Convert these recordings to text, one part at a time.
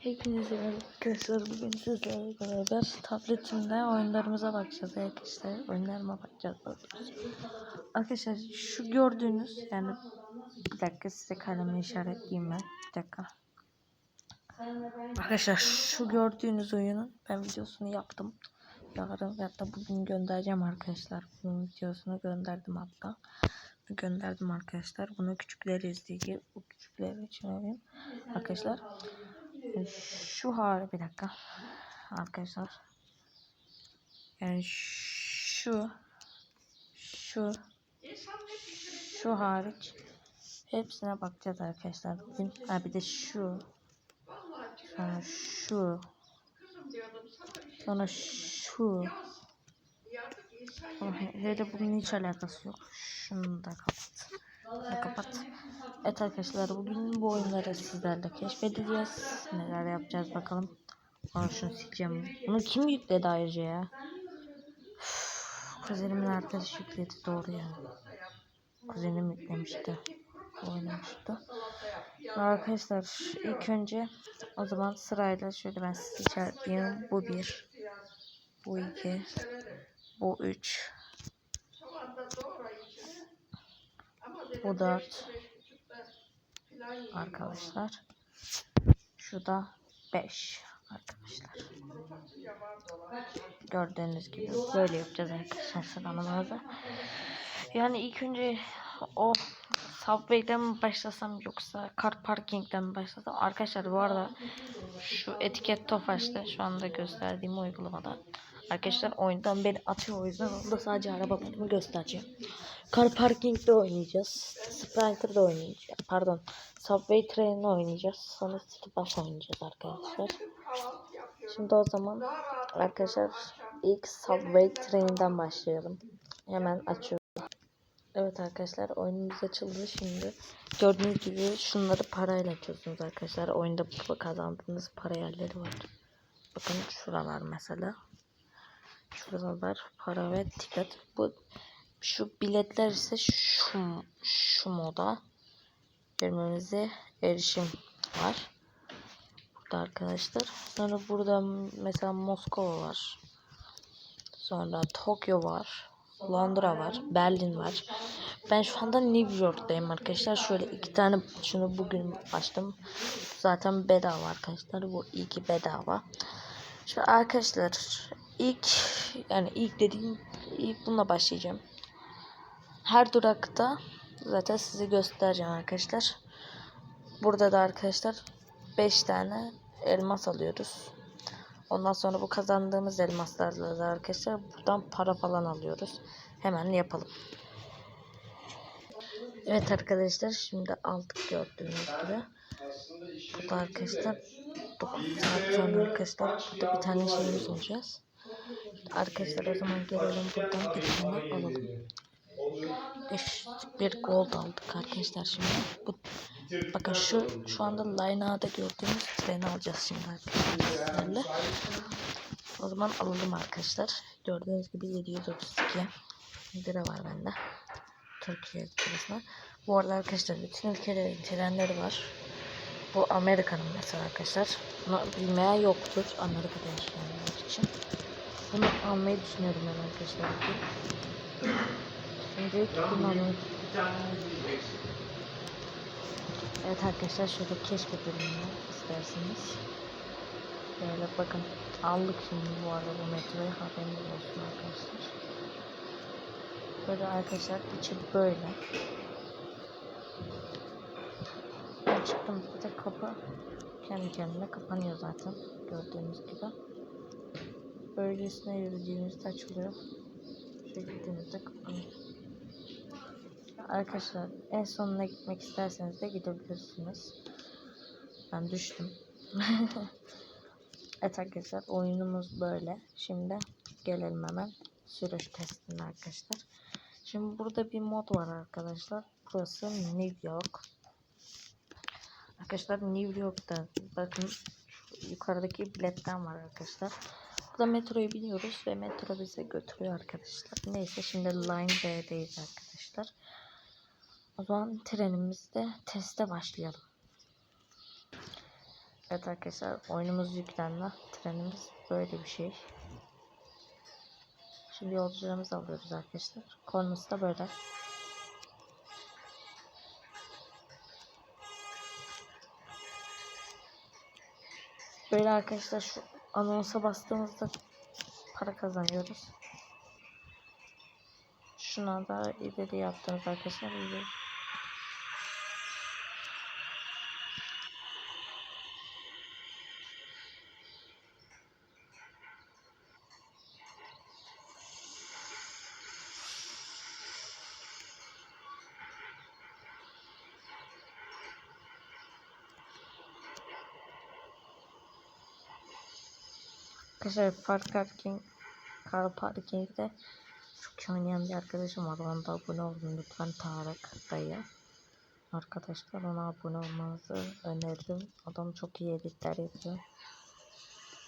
Hepinize arkadaşlar. Bugün sizlerle beraber tabletimde oyunlarımıza bakacağız arkadaşlar. Oyunlarıma bakacağız. Arkadaşlar şu gördüğünüz yani bir dakika size kalemle işaretleyeyim ben. Bir dakika. Arkadaşlar şu gördüğünüz oyunun ben videosunu yaptım. Yarın hatta bugün göndereceğim arkadaşlar. Bunun videosunu gönderdim hatta. Gönderdim arkadaşlar. Bunu küçükler izleyecek. Bu küçükler için oyun. Arkadaşlar şu hali bir dakika. Arkadaşlar. Yani şu şu şu hariç hepsine bakacağız arkadaşlar. Bugün ha bir de şu. Sonra şu. Sonra şu. Hele bunun hiç alakası yok. Şunu da kapat bunu kapat Evet arkadaşlar bugün bu oyunları sizlerle keşfedeceğiz. Neler yapacağız bakalım. Sonra şunu sileceğim. Bunu kim yükledi ayrıca ya? Üf, Kuzenimin arkadaşı yükledi doğru ya. Kuzenim yüklemişti. Oynamıştı. Arkadaşlar ilk önce o zaman sırayla şöyle ben size işaretleyeyim. Bu bir. Bu iki. Bu üç. Bu dört arkadaşlar. Şu da 5 arkadaşlar. Gördüğünüz gibi böyle yapacağız arkadaşlar sıralamamızı. Yani ilk önce o Subway'den mi başlasam yoksa Car Parking'den mi başlasam? Arkadaşlar bu arada şu etiket Tofaş'ta şu anda gösterdiğim uygulamada. Arkadaşlar oyundan beni atıyor o yüzden onda sadece arabalarımı göstereceğim. Car Parking'de oynayacağız. Sprinter'da oynayacağız. Pardon. Subway Train'de oynayacağız. Sonra City Bus oynayacağız arkadaşlar. Şimdi o zaman arkadaşlar ilk Subway Train'den başlayalım. Hemen açıyorum. Evet arkadaşlar oyunumuz açıldı şimdi. Gördüğünüz gibi şunları parayla açıyorsunuz arkadaşlar. Oyunda kazandığınız para yerleri var. Bakın şuralar mesela. Şurada var para ve ticket. Bu şu biletler ise şu şu moda görmemize erişim var. Burada arkadaşlar. Sonra burada mesela Moskova var. Sonra Tokyo var. Londra var. Berlin var. Ben şu anda New York'tayım arkadaşlar. Şöyle iki tane şunu bugün açtım. Zaten bedava arkadaşlar. Bu iki bedava. Şu arkadaşlar ilk yani ilk dediğim ilk bununla başlayacağım. Her durakta zaten size göstereceğim arkadaşlar. Burada da arkadaşlar 5 tane elmas alıyoruz. Ondan sonra bu kazandığımız elmaslarla da arkadaşlar buradan para falan alıyoruz. Hemen yapalım. Evet arkadaşlar şimdi aldık gördüğünüz gibi. Burada arkadaşlar 9 saat sonra arkadaşlar burada bir tane şeyimiz olacağız. Arkadaşlar o zaman gelelim buradan bir tane alalım. 5 bir gold aldık arkadaşlar şimdi. Bu bakın şu şu anda line'da gördüğümüz treni alacağız şimdi arkadaşlar. O zaman alalım arkadaşlar. Gördüğünüz gibi 732 lira var bende. Türkiye lirasına. Bu arada arkadaşlar bütün ülkelerin trenleri var. Bu Amerika'nın mesela arkadaşlar. Bunu bilmeyen yoktur Amerika'da yaşayanlar için. Bunu almayı düşünüyorum ben arkadaşlar. Bunu alalım. Evet arkadaşlar şöyle keşfedelim ya isterseniz. Böyle bakın aldık şimdi bu arada bu metroyu haberiniz olsun arkadaşlar. Böyle arkadaşlar içi böyle. Ben çıktığımızda kapı kendi kendine kapanıyor zaten gördüğünüz gibi. Böylesine yürüdüğümüzde açılıyor. Şöyle gittiğimizde kapanıyor. Arkadaşlar en sonuna gitmek isterseniz de gidebilirsiniz. Ben düştüm. evet arkadaşlar oyunumuz böyle. Şimdi gelelim hemen sürüş testine arkadaşlar. Şimdi burada bir mod var arkadaşlar. Burası New York. Arkadaşlar New York'ta bakın yukarıdaki biletten var arkadaşlar. Burada metroyu biniyoruz ve metro bize götürüyor arkadaşlar. Neyse şimdi Line B'deyiz arkadaşlar. O zaman trenimizde teste başlayalım. Evet arkadaşlar oyunumuz yüklendi. Trenimiz böyle bir şey. Şimdi yolcularımızı alıyoruz arkadaşlar. Konumuz da böyle. Böyle arkadaşlar şu anonsa bastığımızda para kazanıyoruz. Şuna da ileri yaptığımız arkadaşlar ileri. Arkadaşlar Car Parking Car Parking'de çok iyi oynayan bir arkadaşım var. Ona da abone olun lütfen Tarık dayı. Arkadaşlar ona abone olmanızı önerdim. Adam çok iyi editler yapıyor.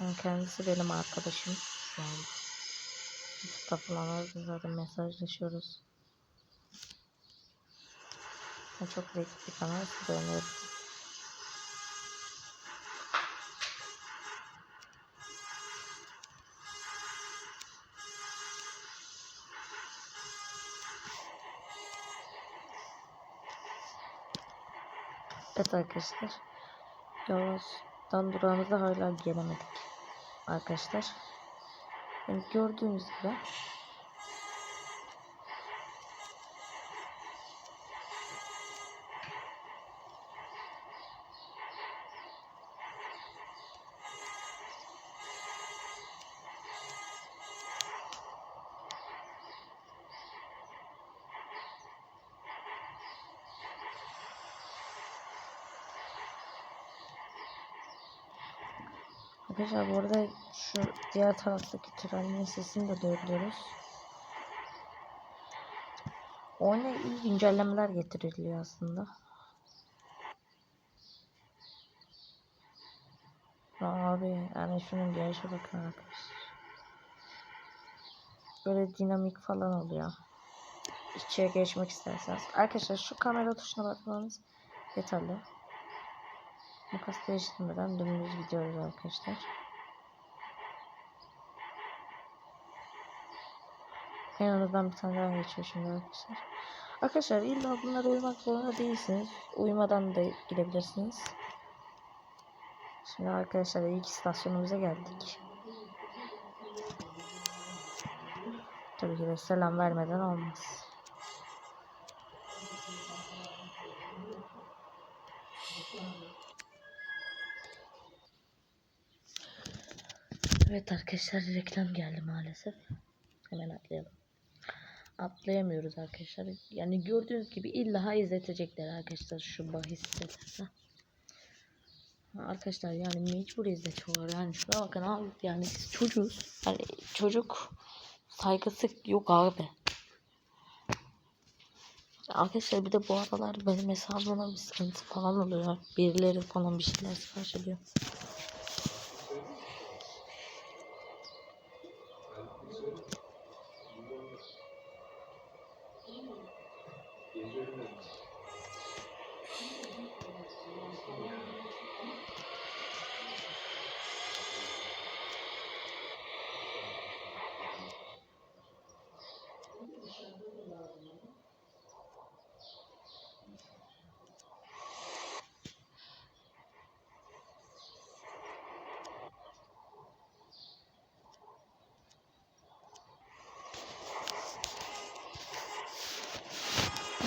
Yani kendisi benim arkadaşım şu an. YouTube'da falan zaten mesajlaşıyoruz. Yani çok zevkli bir kanal size öneririm. Evet arkadaşlar. Yavaştan durağımıza hala gelemedik. Arkadaşlar. Yani gördüğünüz gibi. Arkadaşlar bu arada şu diğer taraftaki trenin sesini de duyabiliyoruz. Oyuna iyi güncellemeler getiriliyor aslında. Abi yani şunun gelişe bakın arkadaşlar. Böyle dinamik falan oluyor. İçeriye geçmek isterseniz. Arkadaşlar şu kamera tuşuna bakmanız yeterli. Makas değiştirmeden dümdüz gidiyoruz arkadaşlar. En azından bir tane daha geçiyor şimdi arkadaşlar. Arkadaşlar illa bunlara uymak zorunda değilsiniz. Uymadan da gidebilirsiniz. Şimdi arkadaşlar ilk istasyonumuza geldik. Tabii ki de selam vermeden olmaz. Evet arkadaşlar reklam geldi maalesef. Hemen atlayalım. Atlayamıyoruz arkadaşlar. Yani gördüğünüz gibi illa izletecekler arkadaşlar şu bahis. Arkadaşlar yani mecbur izletiyorlar. Yani şuna bakın abi yani siz çocuğuz. Yani çocuk saygısı yok abi. Arkadaşlar bir de bu aralar benim hesabıma bir sıkıntı falan oluyor. Birileri falan bir şeyler sipariş ediyor.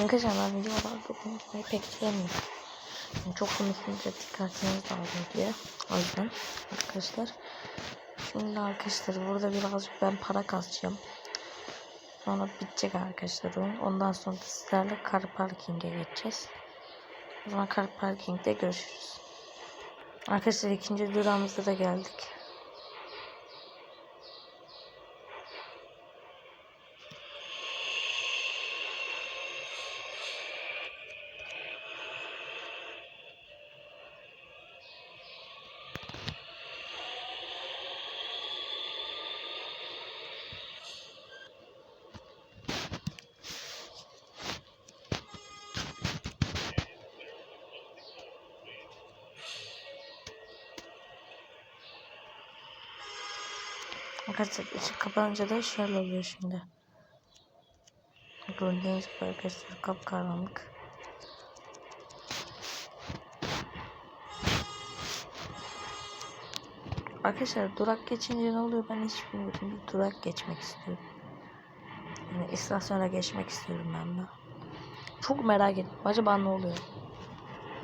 Arkadaşlar ben videolarda konuşmayı pek sevmiyorum. Yani çok konuşunca dikkatiniz dağılıyor diye. O yüzden arkadaşlar. Şimdi arkadaşlar burada birazcık ben para kasacağım. Sonra bitecek arkadaşlar. Ondan sonra sizlerle car parking'e geçeceğiz. O zaman car parking'de görüşürüz. Arkadaşlar ikinci durağımızda da geldik. Arkadaşlar ışık kapanınca da şöyle oluyor şimdi. Gördüğünüz gibi arkadaşlar kapkaranlık. Arkadaşlar durak geçince ne oluyor ben hiç bilmiyorum. Bir durak geçmek istiyorum. Yani istasyona geçmek istiyorum ben de. Çok merak ettim. Acaba ne oluyor?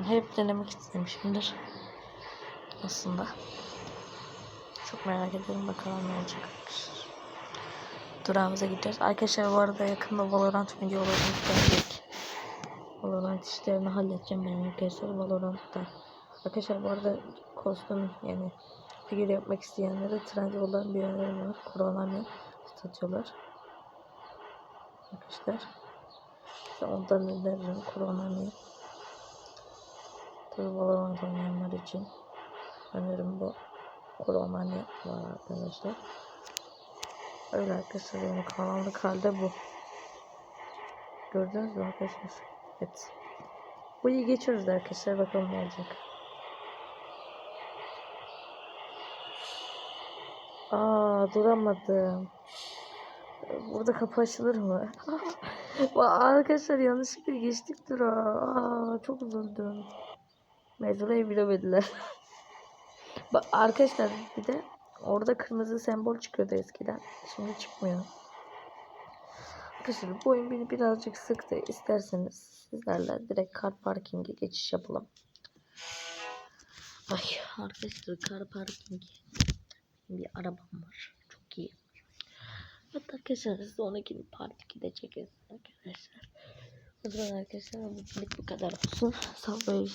Hep denemek istemişimdir. Aslında. Çok merak ediyorum bakalım ne olacak. Durağımıza gideceğiz. Arkadaşlar bu arada yakında Valorant videolarını gelecek. Valorant işlerini halledeceğim ben arkadaşlar Valorant'ta. Arkadaşlar bu arada kostüm yani figür yapmak isteyenlere Trendyol'dan bir önerim var. Koronami satıyorlar. Arkadaşlar. İşte ondan öneririm Koronami. Tabii Valorant oynayanlar için önerim bu. Koronami var arkadaşlar. Öyle arkadaşlar yani karanlık halde bu. Gördünüz mü arkadaşlar? Evet. Bu iyi geçiyoruz arkadaşlar. Bakalım ne olacak. Aa duramadım. Burada kapı açılır mı? Arkadaşlar yanlışlıkla geçtik durağı. Aa, çok üzüldüm. Mezurayı bilemediler. Arkadaşlar bir de orada kırmızı sembol çıkıyordu eskiden. Şimdi çıkmıyor. Arkadaşlar bu oyun beni birazcık sıktı. İsterseniz sizlerle direkt car parking'e geçiş yapalım. Ay arkadaşlar car parking. Bir arabam var. Çok iyi. Hatta arkadaşlar gidip part 2'de çekeriz arkadaşlar. O zaman arkadaşlar bu bu kadar olsun. Subway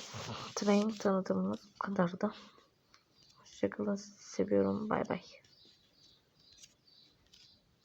Train tanıtımımız bu kadar da. Hoşçakalın. Seviyorum. Bay bay.